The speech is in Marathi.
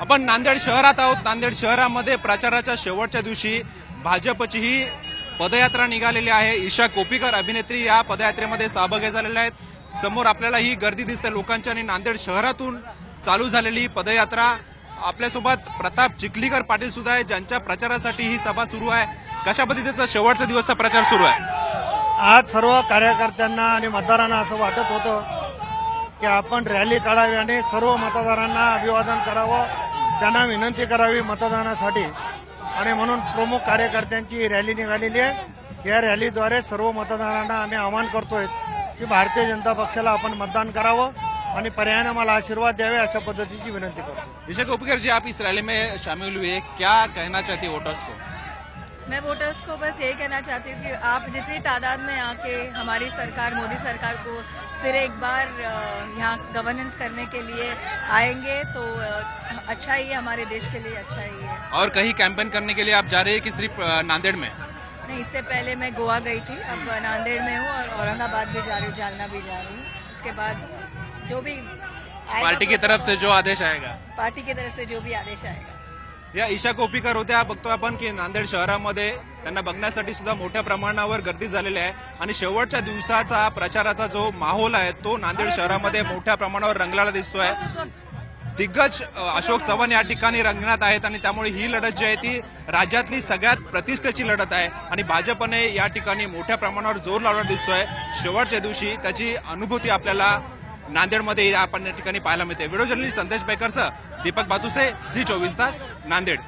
आपण नांदेड शहरात आहोत. नांदेड शहरामध्ये प्रचाराच्या शेवटच्या दिवशी भाजपची ही पदयात्रा निघालेली आहे. ईशा कोपीकर अभिनेत्री या पदयात्रेमध्ये सहभागी झालेल्या आहेत. समोर आपल्याला ही गर्दी दिसते लोकांची आणि नांदेड शहरातून चालू झालेली पदयात्रा. आपल्यासोबत प्रताप चिखलीकर पाटील सुद्धा आहे ज्यांच्या प्रचारासाठी ही सभा सुरू आहे. कशा पद्धतीचा शेवटचा दिवसचा प्रचार सुरू आहे? आज सर्व कार्यकर्त्यांना आणि मतदारांना असं वाटत होतं की आपण रॅली काढावी आणि सर्व मतदारांना अभिवादन करावं. त्यांना विनंती करावी मतदानासाठी. आणि म्हणून प्रमुख कार्यकर्त्यांची ही रॅली निघालेली आहे. या रॅलीद्वारे सर्व मतदारांना आम्ही आवाहन करतोय की भारतीय जनता पक्षाला आपण मतदान करावं आणि पर्यायानं मला आशीर्वाद द्यावे अशा पद्धतीची विनंती करतो ईशा कोपीकर जी आप इस रैली में शामिल हुए. क्या कहना चाहती वोटर्स को? मैं वोटर्स को बस यही कहना चाहती हूँ कि आप जितनी तादाद में आके हमारी सरकार मोदी सरकार को फिर एक बार यहाँ गवर्नेंस करने के लिए आएँगे तो अच्छा ही है हमारे देश के लिए अच्छा ही है। और कहीं कैंपेन करने के लिए आप जा रहे हैं कि सिर्फ़ नांदेड़ में? नहीं इससे पहले मैं गोवा गई थी अब नांदेड़ में हूँ और औरंगाबाद भी जा रही हूँ जालना भी जा रही हूँ। उसके बाद जो भी पार्टी की तरफ़ से जो आदेश आएगा। पार्टी की तरफ़ से जो भी आदेश आएगा। या ईशा कोपीकर होत्या बघतोय आपण की नांदेड शहरामध्ये त्यांना बघण्यासाठी सुद्धा मोठ्या प्रमाणावर गर्दी झालेली आहे. आणि शेवटच्या दिवसाचा प्रचाराचा जो माहोल आहे तो नांदेड शहरामध्ये मोठ्या प्रमाणावर रंगलेला दिसतोय. दिग्गज अशोक चव्हाण या ठिकाणी रंगणात आहेत आणि त्यामुळे ही लढत जी आहे ती राज्यातली सगळ्यात प्रतिष्ठेची लढत आहे. आणि भाजपने या ठिकाणी मोठ्या प्रमाणावर जोर लावला दिसतोय. शेवटच्या दिवशी त्याची अनुभूती आपल्याला नांदेडमध्ये आपण या ठिकाणी पाहायला मिळते. व्हिडिओ जर्नलिस्ट संदेश बेकरसह दीपक बातुसे झी चोवीस तास नांदेड.